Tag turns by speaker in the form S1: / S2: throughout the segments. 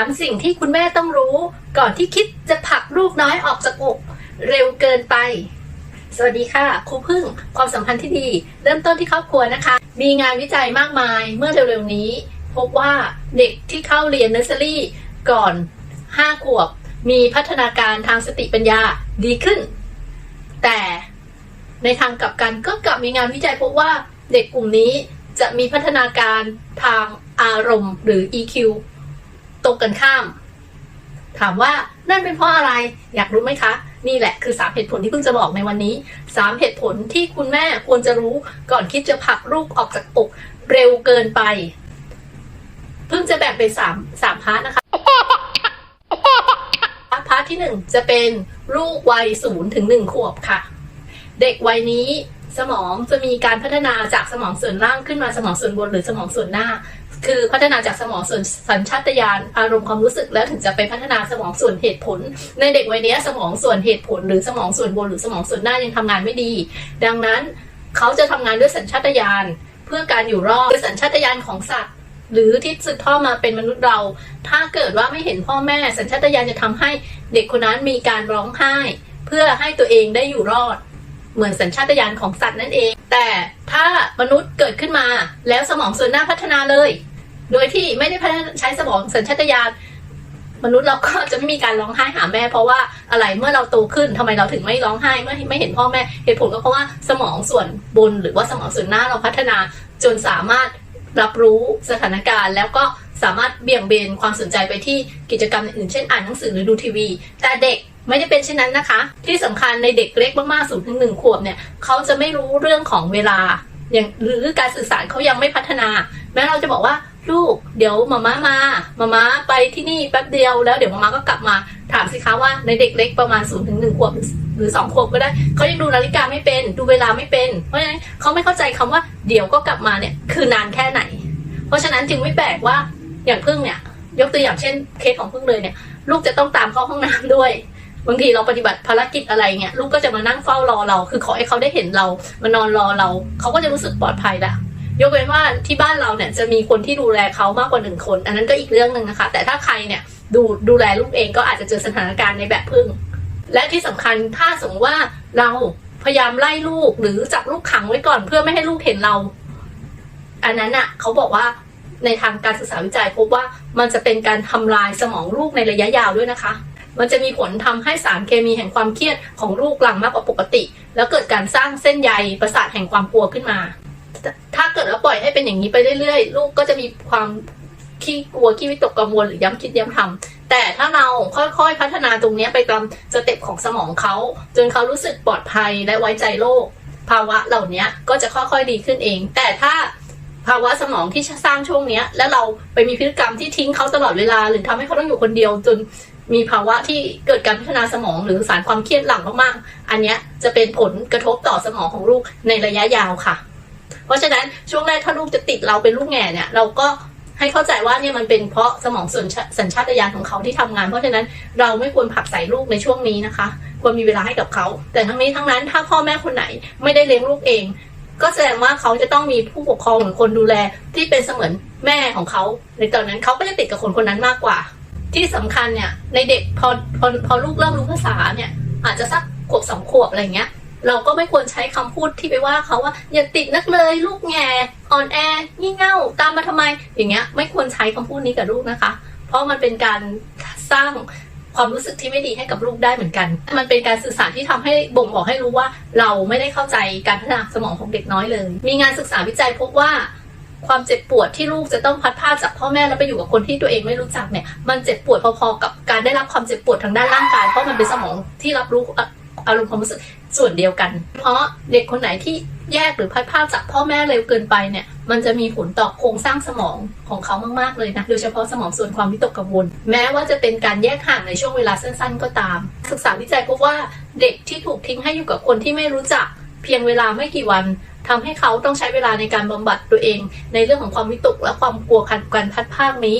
S1: ามสิ่งที่คุณแม่ต้องรู้ ก่อนที่คิดจะผลักลูกน้อยออกจากอกเร็วเกินไป สวัสดีค่ะครูพึ่งความสัมพันธ์ที่ดี เริ่มต้นที่ครอบครัวนะคะ มีงานวิจัยมากมายเมื่อเร็วๆนี้ พบว่าเด็กที่เข้าเรียนเนอร์เซอรี่ก่อน 5 ขวบ มีพัฒนาการทางสติปัญญาดีขึ้น แต่ในทางกลับกันก็กลับมีงานวิจัยพบว่าเด็กกลุ่มนี้จะมีพัฒนาการทางอารมณ์หรือ EQ รงกันข้าม ถามว่านั่นเป็นเพราะอะไร อยากรู้ไหมคะ นี่แหละคือสามเหตุผลที่เพิ่งจะบอกในวันนี้สามเหตุผลที่คุณแม่ควรจะรู้ก่อนคิดจะผลักลูกออกจากอกเร็วเกินไป เพิ่งจะแบ่งเป็นสามสามพาร์ทนะคะพาร์ทที่หนึ่งจะเป็นลูกวัยศูนย์ถึงหนึ่งขวบค่ะ เด็กวัยนี้สมองจะมีการพัฒนาจากสมองส่วนล่างขึ้นมาสมองส่วนบนหรือสมองส่วนหน้า คือพัฒนาจากสมองส่วนสัญชาตญาณอารมณ์ความรู้สึกแล้วถึงจะไปพัฒนาสมองส่วนเหตุผล ในเด็กวัยนี้สมองส่วนเหตุผล หรือสมองส่วนบนหรือสมองส่วนหน้ายังทำงานไม่ดี ดังนั้นเขาจะทำงานด้วยสัญชาตญาณเพื่อการอยู่รอดคือสัญชาตญาณของสัตว์หรือที่สืบทอดมาเป็นมนุษย์เรา ถ้าเกิดว่าไม่เห็นพ่อแม่ สัญชาตญาณจะทำให้เด็กคนนั้นมีการร้องไห้ เพื่อให้ตัวเองได้อยู่รอด เหมือนสัญชาตญาณของสัตว์นั่นเอง แต่ถ้ามนุษย์เกิดขึ้นมาแล้วสมองส่วนหน้าพัฒนาเลย โดยที่ไม่ได้พัฒนาใช้สมองสัญชาตญาณมนุษย์เราก็จะไม่มีการร้องไห้หาแม่ เพราะว่าอะไรเมื่อเราโตขึ้นทำไมเราถึงไม่ร้องไห้เมื่อไม่เห็นพ่อแม่เหตุผลก็เพราะว่าสมองส่วนบนหรือว่าสมองส่วนหน้าเราพัฒนาจนสามารถรับรู้สถานการณ์ แล้วก็สามารถเบี่ยงเบนความสนใจไปที่กิจกรรมอื่นเช่นอ่านหนังสือหรือดูทีวี แต่เด็กไม่ได้เป็นเช่นนั้นนะคะ ที่สำคัญในเด็กเล็กมากๆศูนย์ถึงหนึ่งขวบเนี่ยเขาจะไม่รู้เรื่องของเวลาอย่างหรือการสื่อสารเขายังไม่พัฒนา แม้เราจะบอกว่า ลูกเดี๋ยวมาม่ามามาม่าไปที่นี่แป๊บเดียวแล้วเดี๋ยวมาม่าก็กลับมาถามสิคะว่าในเด็กเล็กประมาณ0ูนย์ถึงหนึ่งขวบหรือสองขวบก็ได้เขายังดูนาฬิกาไม่เป็น ดูเวลาไม่เป็น เพราะฉะนั้นเขาไม่เข้าใจคำว่าเดี๋ยวก็กลับมาเนี่ยคือนานแค่ไหน เพราะฉะนั้นจึงไม่แปลกว่าอย่างพึ่งเนี่ย ยกตัวอย่างเช่นเคสของพึ่งเลยเนี่ย ลูกจะต้องตามเข้าห้องน้ำด้วยบางทีเราปฏิบัติภารกิจอะไรเงี้ยลูกก็จะมานั่งเฝ้ารอเรา คือขอให้เขาได้เห็นเรามานอนรอเรา เขาก็จะรู้สึกปลอดภัยละ ยกเว้นว่าที่บ้านเราเนี่ยจะมีคนที่ดูแลเขามากกว่าหนึ่งคน อันนั้นก็อีกเรื่องหนึ่งนะคะ แต่ถ้าใครเนี่ยดูดูแลลูกเองก็อาจจะเจอสถานการณ์ในแบบพึ่ง และที่สำคัญถ้าสมมติว่าเราพยายามไล่ลูกหรือจับลูกขังไว้ก่อนเพื่อไม่ให้ลูกเห็นเรา อันนั้นอะเขาบอกว่าในทางการศึกษาวิจัยพบว่ามันจะเป็นการทำลายสมองลูกในระยะยาวด้วยนะคะ มันจะมีผลทำให้สารเคมีแห่งความเครียดของลูกหลั่งมากกว่าปกติ แล้วเกิดการสร้างเส้นใยประสาทแห่งความกลัวขึ้นมา ถ้าเกิดว่าปล่อยให้เป็นอย่างนี้ไปเรื่อยๆ ลูกก็จะมีความขี้กลัวขี้วิตกกังวลหรือย้ำคิดย้ำทำแต่ถ้าเราค่อยๆพัฒนาตรงนี้ไปตามสเต็ปของสมองเขา จนเขารู้สึกปลอดภัยและไว้ใจโลก ภาวะเหล่านี้ก็จะค่อยๆดีขึ้นเอง แต่ถ้าภาวะสมองที่สร้างช่วงนี้แล้วเราไปมีพฤติกรรมที่ทิ้งเขาตลอดเวลา หรือทำให้เขาต้องอยู่คนเดียว จนมีภาวะที่เกิดการพัฒนาสมองหรือสารความเครียดหลั่งมากๆ อันนี้จะเป็นผลกระทบต่อสมองของลูกในระยะยาวค่ะ เพราะฉะนั้นช่วงแรกถ้าลูกจะติดเราเป็นลูกแง่เนี่ยเราก็ให้เข้าใจว่าเนี่ยมันเป็นเพราะสมองส่วนสัญชาตญาณของเขาที่ทำงาน เพราะฉะนั้นเราไม่ควรผักใส่ลูกในช่วงนี้นะคะ ควรมีเวลาให้กับเขา แต่ทั้งนี้ทั้งนั้นถ้าพ่อแม่คนไหนไม่ได้เลี้ยงลูกเอง ก็แสดงว่าเขาจะต้องมีผู้ปกครองหรือคนดูแลที่เป็นเสมือนแม่ของเขาในตอนนั้นเขาก็จะติดกับคนคนนั้นมากกว่า ที่สำคัญเนี่ยในเด็กพอพอพอลูกเริ่มรู้ภาษาเนี่ยอาจจะสักขวบสองขวบอะไรเงี้ย เราก็ไม่ควรใช้คำพูดที่ไปว่าเขาว่าอย่าติดนักเลยลูกแง่อ่อนแองี่เง่าตามมาทำไม อย่างเงี้ย ไม่ควรใช้คำพูดนี้กับลูกนะคะ เพราะมันเป็นการสร้างความรู้สึกที่ไม่ดีให้กับลูกได้เหมือนกัน มันเป็นการสื่อสารที่ทำให้บ่งบอกให้รู้ว่า เราไม่ได้เข้าใจการพัฒนาสมองของเด็กน้อยเลย มีงานศึกษาวิจัยพบว่าความเจ็บปวดที่ลูกจะต้องพัดพาจากพ่อแม่แล้วไปอยู่กับคนที่ตัวเองไม่รู้จักเนี่ย มันเจ็บปวดพอๆกับการได้รับความเจ็บปวดทางด้านร่างกาย เพราะมันเป็นสมองที่รับรู้อารมณ์ความรู้สึก ส่วนเดียวกัน เพราะเด็กคนไหนที่แยกหรือพัดพรากจากพ่อแม่เร็วเกินไปเนี่ย มันจะมีผลต่อโครงสร้างสมองของเขามากๆเลยนะ โดยเฉพาะสมองส่วนความวิตกกังวล แม้ว่าจะเป็นการแยกห่างในช่วงเวลาสั้นๆ ก็ตาม ศึกษาวิจัยพบว่าเด็กที่ถูกทิ้งให้อยู่กับคนที่ไม่รู้จัก เพียงเวลาไม่กี่วันทำให้เขาต้องใช้เวลาในการบำบัดตัวเอง ในเรื่องของความวิตกและความกลัวการพัดพรากนี้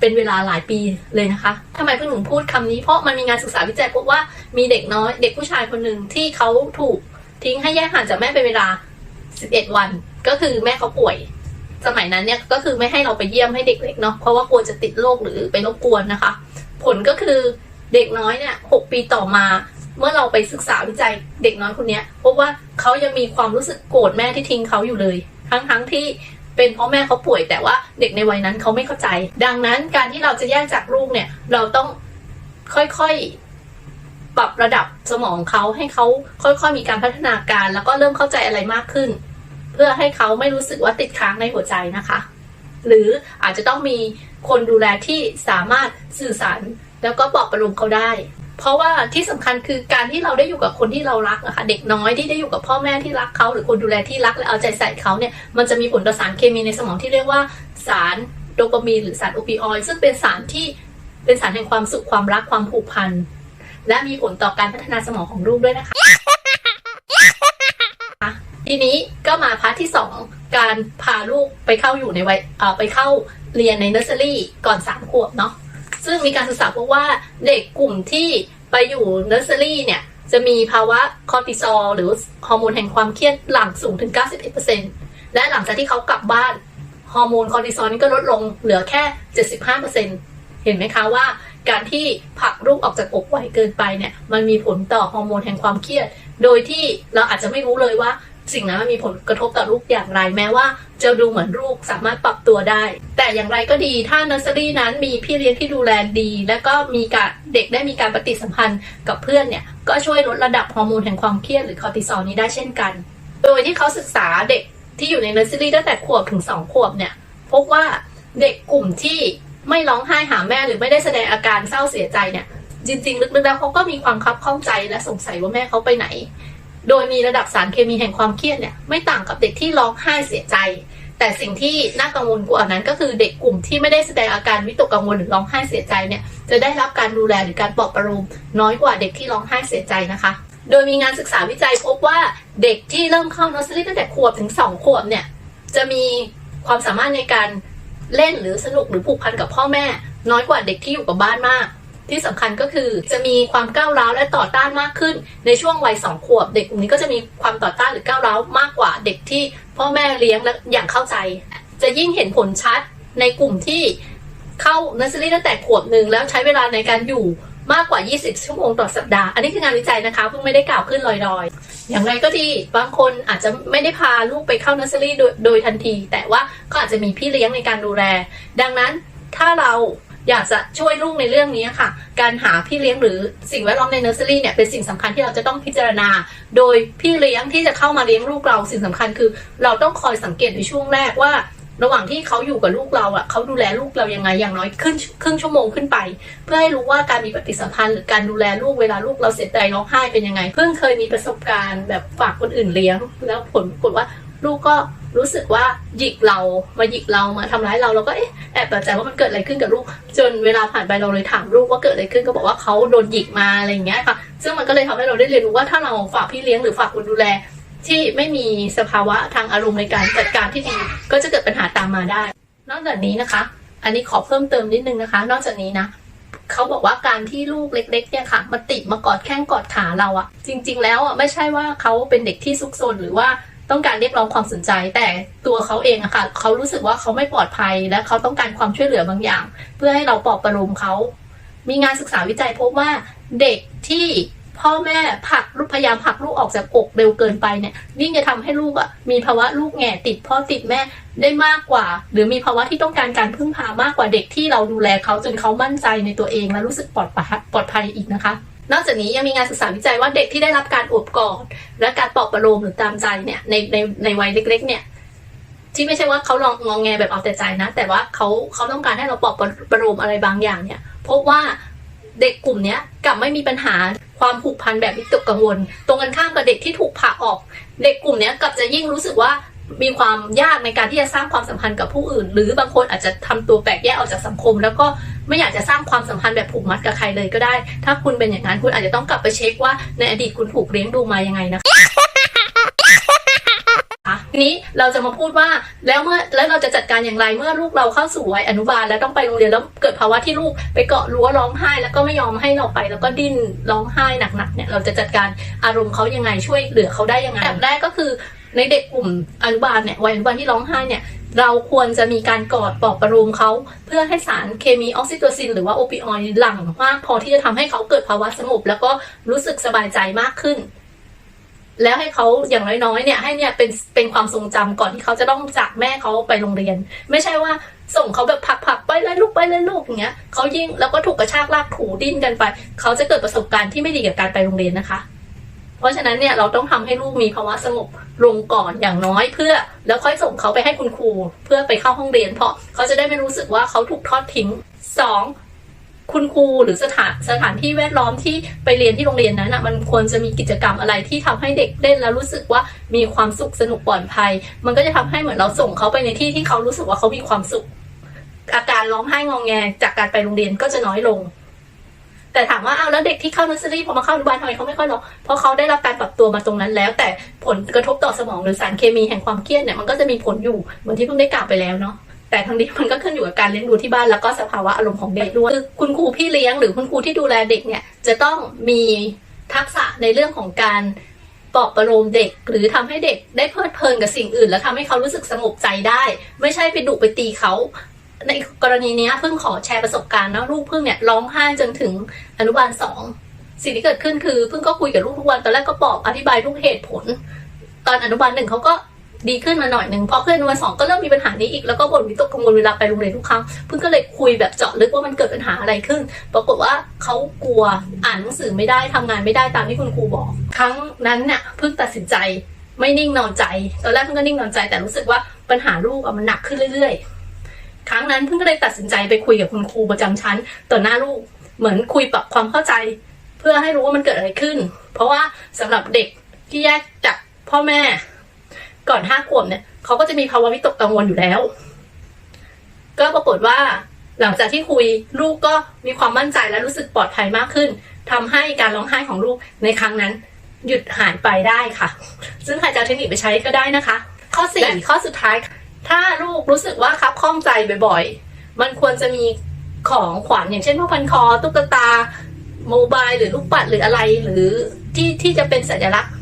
S1: เป็นเวลาหลายปีเลยนะคะทำไมเพิ่งถึงพูดคำนี้เพราะมันมีงานศึกษาวิจัยพบว่ามีเด็กน้อยเด็กผู้ชายคนหนึ่งที่เขาถูกทิ้งให้แยกห่างจากแม่เป็นเวลา 11 วัน ก็คือแม่เขาป่วย สมัยนั้นเนี่ยก็คือไม่ให้เราไปเยี่ยมให้เด็กเล็กเนาะเพราะว่ากลัวจะติดโรคหรือไปรบกวนนะคะ ผลก็คือเด็กน้อยเนี่ยหกปีต่อมาเมื่อเราไปศึกษาวิจัยเด็กน้อยคนนี้พบว่าเขายังมีความรู้สึกโกรธแม่ที่ทิ้งเขาอยู่เลย ทั้งทั้งๆที่ เป็นเพราะแม่เขาป่วยแต่ว่าเด็กในวัยนั้นเขาไม่เข้าใจ ดังนั้นการที่เราจะแยกจากลูกเนี่ย เราต้องค่อยๆ ปรับระดับสมองเขาให้เขาค่อยๆ มีการพัฒนาการ แล้วก็เริ่มเข้าใจอะไรมากขึ้น เพื่อให้เขาไม่รู้สึกว่าติดค้างในหัวใจนะคะ หรืออาจจะต้องมีคนดูแลที่สามารถสื่อสารแล้วก็ปลอบประโลมเขาได้ เพราะว่าที่สำคัญคือการที่เราได้อยู่กับคนที่เรารักอะค่ะเด็กน้อยที่ได้อยู่กับพ่อแม่ที่รักเขาหรือคนดูแลที่รักและเอาใจใส่เขาเนี่ยมันจะมีผลต่อสารเคมีในสมองที่เรียกว่าสารโดปามีนหรือสารโอปิออยด์ซึ่งเป็นสารที่เป็นสารแห่งความสุขความรักความผูกพันและมีผลต่อการพัฒนาสมองของลูกด้วยนะคะ ทีนี้ก็มาพาร์ทที่ 2 การพาลูกไปเข้าอยู่ในวัยไปเข้าเรียนในเนอร์เซอรี่ก่อน3ขวบเนาะ ซึ่งมีการศึกษาพบว่าเด็กกลุ่มที่ไปอยู่เนอร์เซอรี่เนี่ยจะมีภาวะคอร์ติซอลหรือฮอร์โมนแห่งความเครียดหลั่งสูงถึง 91%และหลังจากที่เขากลับบ้านฮอร์โมนคอร์ติซอลนี่ก็ลดลงเหลือแค่ 75%เห็นไหมคะว่าการที่ผลักลูกออกจากอกไวเกินไปเนี่ยมันมีผลต่อฮอร์โมนแห่งความเครียด โดยที่เราอาจจะไม่รู้เลยว่า สิ่งนั้นมันมีผลกระทบต่อลูกอย่างไร แม้ว่าจะดูเหมือนลูกสามารถปรับตัวได้ แต่อย่างไรก็ดีถ้าเนอร์เซอรี่นั้นมีพี่เลี้ยงที่ดูแลดี แล้วก็มีการเด็กได้มีการปฏิสัมพันธ์กับเพื่อนเนี่ยก็ช่วยลดระดับฮอร์โมนแห่งความเครียดหรือคอร์ติซอลนี้ได้เช่นกัน โดยที่เขาศึกษาเด็กที่อยู่ในเนอร์เซอรี่ตั้งแต่ขวบถึง 2 ขวบเนี่ยพบว่าเด็กกลุ่มที่ไม่ร้องไห้หาแม่หรือไม่ได้แสดงอาการเศร้าเสียใจเนี่ยจริงๆ ลึกๆแล้วเขาก็มีความคับข้องใจและสงสัยว่าแม่เขาไปไหน โดยมีระดับสารเคมีแห่งความเครียดเนี่ยไม่ต่างกับเด็กที่ร้องไห้เสียใจ แต่สิ่งที่น่ากังวลกว่านั้นก็คือเด็กกลุ่มที่ไม่ได้แสดงอาการวิตกกังวลหรือร้องไห้เสียใจเนี่ยจะได้รับการดูแลหรือการปลอบประโลมน้อยกว่าเด็กที่ร้องไห้เสียใจนะคะ โดยมีงานศึกษาวิจัยพบว่าเด็กที่เริ่มเข้าเนอร์เซอรี่ตั้งแต่ขวบถึง2ขวบเนี่ยจะมีความสามารถในการเล่นหรือสนุกหรือผูกพันกับพ่อแม่ น้อยกว่าเด็กที่อยู่กับบ้านมาก ที่สำคัญก็คือจะมีความก้าวร้าวและต่อต้านมากขึ้น ในช่วงวัยสองขวบ เด็กกลุ่มนี้ก็จะมีความต่อต้านหรือก้าวร้าวมากกว่าเด็กที่พ่อแม่เลี้ยงและอย่างเข้าใจ จะยิ่งเห็นผลชัดในกลุ่มที่เข้าเนอร์เซอรี่ตั้งแต่ขวบหนึ่งแล้วใช้เวลาในการอยู่มากกว่า 20 ชั่วโมงต่อสัปดาห์ อันนี้คืองานวิจัยนะคะ เพิ่งไม่ได้กล่าวขึ้นลอยๆ อย่างไรก็ดี บางคนอาจจะไม่ได้พาลูกไปเข้าเนอร์เซอรี่โดยโดยทันที แต่ว่าก็อาจจะมีพี่เลี้ยงในการดูแล ดังนั้นถ้าเรา อยากจะช่วยลูกในเรื่องนี้ค่ะ การหาพี่เลี้ยงหรือสิ่งแวดล้อมในเนอร์เซอรี่เนี่ยเป็นสิ่งสำคัญที่เราจะต้องพิจารณา โดยพี่เลี้ยงที่จะเข้ามาเลี้ยงลูกเราสิ่งสำคัญคือ เราต้องคอยสังเกตในช่วงแรกว่า ระหว่างที่เขาอยู่กับลูกเราอะเขาดูแลลูกเรายังไงอย่างน้อยครึ่งครึ่งชั่วโมงขึ้นไป เพื่อให้รู้ว่าการมีปฏิสัมพันธ์ หรือการดูแลลูกเวลาลูกเราเสียใจร้องไห้เป็นยังไง เพิ่งเคยมีประสบการณ์แบบฝากคนอื่นเลี้ยง แล้วผลปรากฏว่าลูกก็ รู้สึกว่าหยิกเรามาหยิกเรามาทำร้ายเราเราก็เอ๊ะแอบแปลกใจว่ามันเกิดอะไรขึ้นกับลูก จนเวลาผ่านไปเราเลยถามลูกว่าเกิดอะไรขึ้นก็บอกว่าเขาโดนหยิกมาอะไรอย่างเงี้ยค่ะ ซึ่งมันก็เลยทำให้เราได้เรียนรู้ว่าถ้าเราฝากพี่เลี้ยงหรือฝากคนดูแล ที่ไม่มีสภาวะทางอารมณ์ในการจัดการที่ดีก็จะเกิดปัญหาตามมาได้ นอกจากนี้นะคะ อันนี้ขอเพิ่มเติมนิดนึงนะคะ นอกจากนี้นะเขาบอกว่าการที่ลูกเล็ก ๆ เนี่ยค่ะมาติดมากอดแข้งกอดขาเราอะจริง ๆ แล้วอะไม่ใช่ว่าเขาเป็นเด็กที่ซุกซนหรือว่า ต้องการเรียกร้องความสนใจ แต่ตัวเขาเองอะค่ะเขารู้สึกว่าเขาไม่ปลอดภัย และเขาต้องการความช่วยเหลือบางอย่าง เพื่อให้เราปลอบประโลมเขา มีงานศึกษาวิจัยพบว่าเด็กที่พ่อแม่ผลักลูกพยายามผลักลูกออกจากอกเร็วเกินไปเนี่ยยิ่งจะทำให้ลูกอะมีภาวะลูกแง่ติดพ่อติดแม่ได้มากกว่า หรือมีภาวะที่ต้องการการพึ่งพามากกว่าเด็กที่เราดูแลเขาจนเขามั่นใจในตัวเองและรู้สึกปลอดภัยปลอดภัยอีกนะคะ นอกจากนี้ยังมีงานศึกษาวิจัยว่าเด็กที่ได้รับการอบกอดและการปลอบประโลมหรือตามใจเนี่ยในในในวัยเล็ก ๆ เนี่ยที่ไม่ใช่ว่าเขาลองงองแงแบบเอาแต่ใจนะ แต่ว่าเขาเขาต้องการให้เราปลอบประโลมอะไรบางอย่างเนี่ยพบว่าเด็กกลุ่มนี้กลับไม่มีปัญหาความผูกพันแบบวิตกกังวล ตรงกันข้ามกับเด็กที่ถูกผ่าออก เด็กกลุ่มนี้กลับจะยิ่งรู้สึกว่ามีความยากในการที่จะสร้างความสัมพันธ์กับผู้อื่น หรือบางคนอาจจะทำตัวแปลกแยกออกจากสังคม แล้วก็ ไม่อยากจะสร้างความสัมพันธ์แบบผูกมัดกับใครเลยก็ได้ ถ้าคุณเป็นอย่างนั้นคุณอาจจะต้องกลับไปเช็คว่าในอดีตคุณถูกเลี้ยงดูมายังไงนะคะทีนี้เราจะมาพูดว่าแล้วเมื่อแล้วเราจะจัดการอย่างไรเมื่อลูกเราเข้าสู่วัยอนุบาลแล้วต้องไปโรงเรียนแล้วเกิดภาวะที่ลูกไปเกาะรั้วร้องไห้ แล้วก็ไม่ยอมให้เราไปแล้วก็ดิ้นร้องไห้หนักๆเนี่ยเราจะจัดการอารมณ์เขายังไงช่วยเหลือเขาได้ยังไงแบบแรกก็คือในเด็กกลุ่มอนุบาลเนี่ยวัยอนุบาลที่ร้องไห้เนี่ย เราควรจะมีการกอดปลอบประโลมเขาเพื่อให้สารเคมีออกซิโตซิน หรือว่าโอปิออยด์หลั่งมากพอที่จะทำให้เขาเกิดภาวะสงบแล้วก็รู้สึกสบายใจมากขึ้น แล้วให้เขาอย่างน้อยๆเนี่ยให้เนี่ยเป็นเป็นความทรงจำก่อนที่เขาจะต้องจากแม่เขาไปโรงเรียน ไม่ใช่ว่าส่งเขาแบบผลักๆไปเลยลูกไปเลยลูกอย่างเงี้ยเขายิ่งแล้วก็ถูกกระชากลากถูดิ้นกันไป เขาจะเกิดประสบการณ์ที่ไม่ดีกับการไปโรงเรียนนะคะ เพราะฉะนั้นเนี่ยเราต้องทำให้ลูกมีภาวะสงบลงก่อนอย่างน้อยเพื่อ แล้วค่อยส่งเขาไปให้คุณครู เพื่อไปเข้าห้องเรียน เพราะเขาจะได้ไม่รู้สึกว่าเขาถูกทอดทิ้งสองคุณครูหรือสถานสถานที่แวดล้อมที่ไปเรียนที่โรงเรียนนั้นอะมันควรจะมีกิจกรรมอะไรที่ทำให้เด็กเล่นแล้วรู้สึกว่ามีความสุขสนุกปลอดภัย มันก็จะทำให้เหมือนเราส่งเขาไปในที่ที่เขารู้สึกว่าเขามีความสุข อาการร้องไห้งองแงจากการไปโรงเรียนก็จะน้อยลง แต่ถามว่าเอาแล้วเด็กที่เข้าเนอร์เซอรี่พอมาเข้าอนุบาลทำไมเขาไม่ค่อยหรองเพราะเขาได้รับการปรับตัวมาตรงนั้นแล้ว แต่ผลกระทบต่อสมองหรือสารเคมีแห่งความเครียดเนี่ยมันก็จะมีผลอยู่เหมือนที่เพิ่งได้กล่าวไปแล้วเนาะแต่ทั้งนี้มันก็ขึ้นอยู่กับการเลี้ยงดูที่บ้านแล้วก็สภาวะอารมณ์ของเด็กด้วยคือคุณครูพี่เลี้ยงหรือคุณครูที่ดูแลเด็กเนี่ยจะต้องมีทักษะในเรื่องของการปลอบประโลมเด็ก หรือทำให้เด็กได้เพลิดเพลินกับสิ่งอื่น แล้วทำให้เขารู้สึกสงบใจได้ ไม่ใช่ไปดุไปตีเขา ในกรณีนี้เพิ่งขอแชร์ประสบการณ์นะลูกเพิ่งเนี่ยร้องไห้จนถึงอนุบาลสองสิ่งที่เกิดขึ้นคือเพิ่งก็คุยกับลูกทุกวันตอนแรกก็บอกอธิบายทุกเหตุผล ตอนอนุบาลหนึ่งเขาก็ดีขึ้นมาหน่อยหนึ่งพอขึ้นอนุบาลสองก็เริ่มมีปัญหานี้อีกแล้วก็บ่นวิตกกังวลเวลาไปโรงเรียนทุกครั้งเพิ่งก็เลยคุยแบบเจาะลึกว่ามันเกิดปัญหาอะไรขึ้น ปรากฏว่าเขากลัวอ่านหนังสือไม่ได้ทำงานไม่ได้ตามที่คุณครูบอก ครั้งนั้นเนี่ยเพิ่งตัดสินใจไม่นิ่งนอนใจ ตอนแรกเพิ่งก็นิ่งนอนใจแต่รู้สึกว่าปัญหาลูกอะมันหนักขึ้นเรื่อยๆ ครั้งนั้นเพิ่งก็เลยตัดสินใจไปคุยกับคุณครูประจำชั้นต่อหน้าลูกเหมือนคุยปรับความเข้าใจ เพื่อให้รู้ว่ามันเกิดอะไรขึ้น เพราะว่าสำหรับเด็กที่แยกจากพ่อแม่ ก่อนห้าขวบเนี่ยเขาก็จะมีภาวะวิตกกังวลอยู่แล้ว ก็ปรากฏว่าหลังจากที่คุยลูกก็มีความมั่นใจและรู้สึกปลอดภัยมากขึ้นทำให้การร้องไห้ของลูกในครั้งนั้น หยุดหายไปได้ค่ะ ซึ่งใครจะเอาเทคนิคไปใช้ก็ได้นะคะ ข้อสี่ข้อสุดท้าย ถ้าลูกรู้สึกว่าคับข้องใจบ่อยๆ มันควรจะมีของขวัญอย่างเช่นผ้าพันคอตุ๊กตาโมบายหรือลูกปัดหรืออะไรหรือที่ที่จะเป็นสัญลักษณ์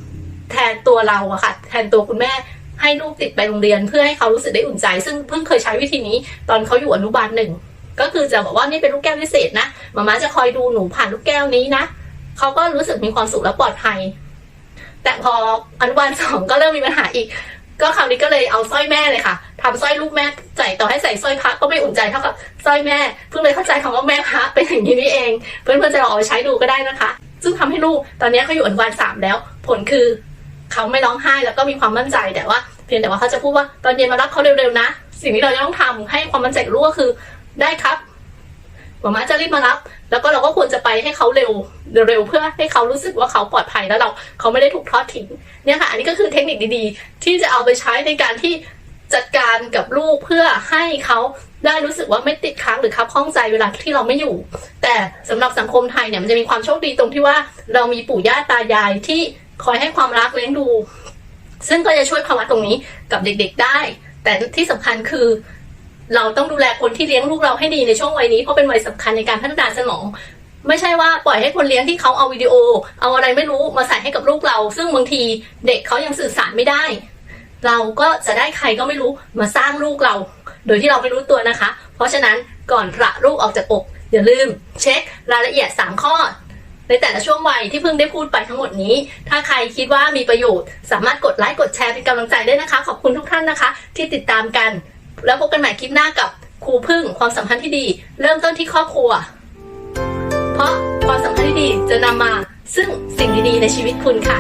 S1: แทนตัวเราอะค่ะ แทนตัวคุณแม่ให้ลูกติดไปโรงเรียนเพื่อให้เขารู้สึกได้อุ่นใจ ซึ่งเพิ่งเคยใช้วิธีนี้ตอนเขาอยู่อนุบาลหนึ่งก็คือจะบอกว่านี่เป็นลูกแก้วพิเศษนะมาม่าจะคอยดูหนูผ่านลูกแก้วนี้นะเขาก็รู้สึกมีความสุขและปลอดภัยแต่พออนุบาลสองก็เริ่มมีปัญหาอีก ก็คราวนี้ก็เลยเอาสร้อยแม่เลยค่ะทำสร้อยลูกแม่ใส่ต่อให้ใส่สร้อยพระก็ไม่อุ่นใจเท่ากับสร้อยแม่ เพิ่งเลยเข้าใจคำว่าแม่พระเป็นอย่างนี้นี่เอง เพื่อนๆจะลองเอาไปใช้ดูก็ได้นะคะ ซึ่งทำให้ลูกตอนนี้เขาอยู่อนุบาลสามแล้ว ผลคือเขาไม่ร้องไห้แล้วก็มีความมั่นใจแต่ว่า เพียงแต่ว่าเขาจะพูดว่าตอนเย็นมารับเขาเร็วๆนะ สิ่งที่เราจะต้องทำให้ความมั่นใจลูกก็คือได้ครับ หมาม่าจะรีบมารับ แล้วก็เราก็ควรจะไปให้เขาเร็วเร็วเพื่อให้เขารู้สึกว่าเขาปลอดภัยแล้วเราเขาไม่ได้ถูกทอดทิ้งเนี่ยค่ะ อันนี้ก็คือเทคนิคดีๆ ที่จะเอาไปใช้ในการที่จัดการกับลูกเพื่อให้เขาได้รู้สึกว่าไม่ติดค้างหรือคับข้องใจเวลาที่เราไม่อยู่ แต่สำหรับสังคมไทยเนี่ยมันจะมีความโชคดีตรงที่ว่า เรามีปู่ย่าตายายที่คอยให้ความรักเลี้ยงดู ซึ่งก็จะช่วยภาวะตรงนี้กับเด็กๆได้ แต่ที่สำคัญคือ เราต้องดูแลคนที่เลี้ยงลูกเราให้ดีในช่วงวัยนี้เพราะเป็นวัยสำคัญในการพัฒนาสมอง ไม่ใช่ว่าปล่อยให้คนเลี้ยงที่เขาเอาวิดีโอ เอาอะไรไม่รู้มาใส่ให้กับลูกเรา ซึ่งบางทีเด็กเขายังสื่อสารไม่ได้ เราก็จะได้ใครก็ไม่รู้มาสร้างลูกเรา โดยที่เราไม่รู้ตัวนะคะ เพราะฉะนั้นก่อนประลูกออกจากอกอย่าลืม เช็ครายละเอียด 3 ข้อ ในแต่ละช่วงวัยที่เพิ่งได้พูดไปทั้งหมดนี้ ถ้าใครคิดว่ามีประโยชน์ สามารถกดไลค์กดแชร์เป็นกำลังใจได้นะคะ ขอบคุณทุกท่านนะคะ ที่ติดตามกัน แล้วพบกันใหม่คลิปหน้ากับครูพึ่งความสัมพันธ์ที่ดี เริ่มต้นที่ครอบครัว เพราะความสัมพันธ์ที่ดีจะนำมาซึ่งสิ่งดีๆในชีวิตคุณค่ะ